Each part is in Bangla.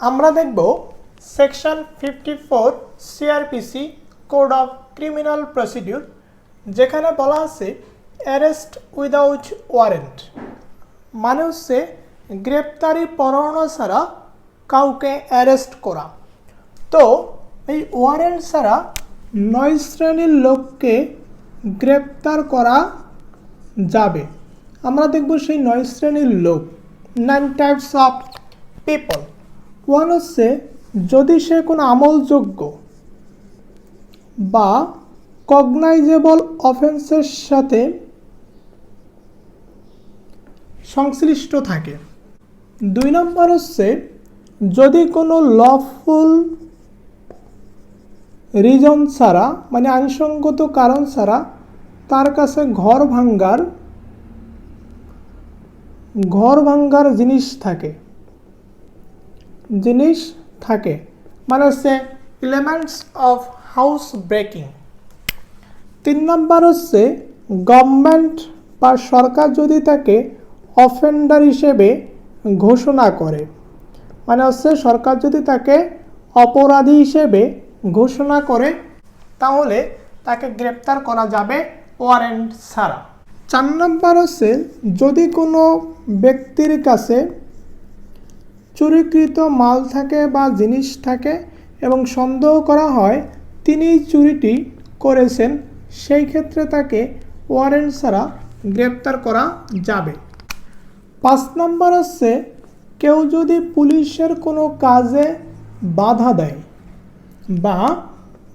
আমরা দেখব section fifty four CrPC code of criminal procedure, যেখানে বলা আছে অ্যারেস্ট উইদাউট ওয়ারেন্ট মানে হচ্ছে গ্রেপ্তারি পরোয়ানা ছাড়া কাউকে অ্যারেস্ট করা। তো এই ওয়ারেন্ট ছাড়া নয় শ্রেণির লোককে গ্রেপ্তার করা যাবে। আমরা দেখব সেই নয় শ্রেণির লোক nine types of people. One হচ্ছে যদি সে কোনো আমলযোগ্য বা কগনাইজেবল অফেন্সের সাথে সংশ্লিষ্ট থাকে। দুই নম্বর হচ্ছে যদি কোনো লফুল রিজন ছাড়া মানে আইনসঙ্গত কারণ ছাড়া তার কাছে ঘর ভাঙ্গার ঘর ভাঙ্গার জিনিস থাকে। জিনিস থাকে। মানে হচ্ছে এলিমেন্টস অফ হাউস ব্রেকিং তিন নম্বর হচ্ছে গভর্নমেন্ট বা সরকার যদি তাকে অফেন্ডার হিসেবে ঘোষণা করে। মানে হচ্ছে সরকার যদি তাকে অপরাধী হিসেবে ঘোষণা করে, তাহলে তাকে গ্রেপ্তার করা যাবে ওয়ারেন্ট ছাড়া। চার নম্বর হচ্ছে যদি কোনো ব্যক্তির কাছে চুরিকৃত মাল থাকে বা জিনিস থাকে এবং সন্দেহ করা হয় তিনি চুরিটি করেছেন, সেই ক্ষেত্রে তাকে ওয়ারেন্ট ছাড়া গ্রেপ্তার করা যাবে। পাঁচ নম্বর হচ্ছে, কেউ যদি পুলিশের কোনো কাজে বাধা দেয় বা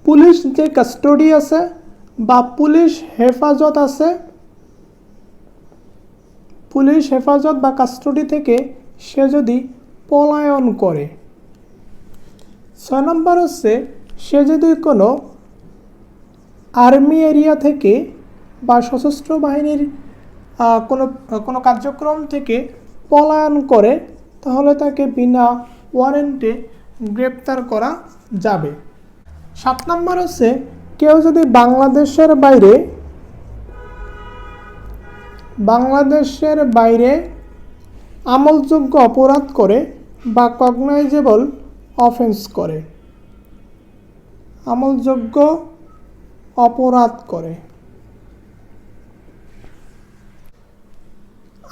পুলিশ যে কাস্টডি আছে বা পুলিশ হেফাজত আছে, পুলিশ হেফাজত বা কাস্টডি থেকে সে যদি পলায়ন করে। ছয় নম্বর হচ্ছে, সে যদি কোনো আর্মি এরিয়া থেকে বা সশস্ত্র বাহিনীর কোনো কোনো কার্যক্রম থেকে পলায়ন করে, তাহলে তাকে বিনা ওয়ারেন্টে গ্রেপ্তার করা যাবে। সাত নম্বর হচ্ছে, কেউ যদি বাংলাদেশের বাইরে বাংলাদেশের বাইরে আমলযোগ্য অপরাধ করে বা কগনাইজেবল অফেন্স করে। আমলযোগ্য অপরাধ করে।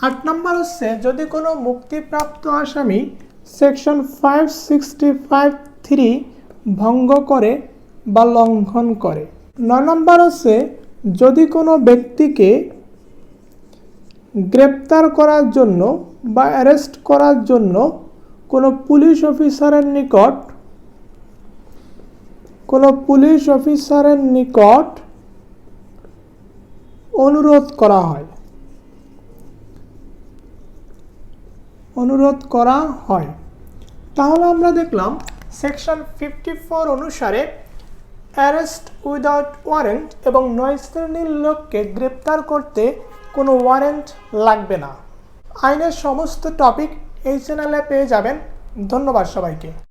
আট নম্বর হচ্ছে, যদি কোনো মুক্তিপ্রাপ্ত আসামি section five sixty five three ভঙ্গ করে বা লঙ্ঘন করে। নয় নম্বর হচ্ছে, যদি কোনো ব্যক্তিকে গ্রেপ্তার করার জন্য বা অ্যারেস্ট করার জন্য কোনো পুলিশ অফিসারের নিকট, কোনো পুলিশ অফিসারের নিকট অনুরোধ করা হয়। অনুরোধ করা হয়। তাহলে আমরা দেখলাম সেকশন ফিফটি ফোর অনুসারে অ্যারেস্ট উইদাউট ওয়ারেন্ট এবং নয় শ্রেণির লোককে গ্রেপ্তার করতে কোনো ওয়ারেন্ট লাগবে না। আইনের সমস্ত টপিক এই চ্যানেলে পেয়ে যাবেন। ধন্যবাদ সবাইকে।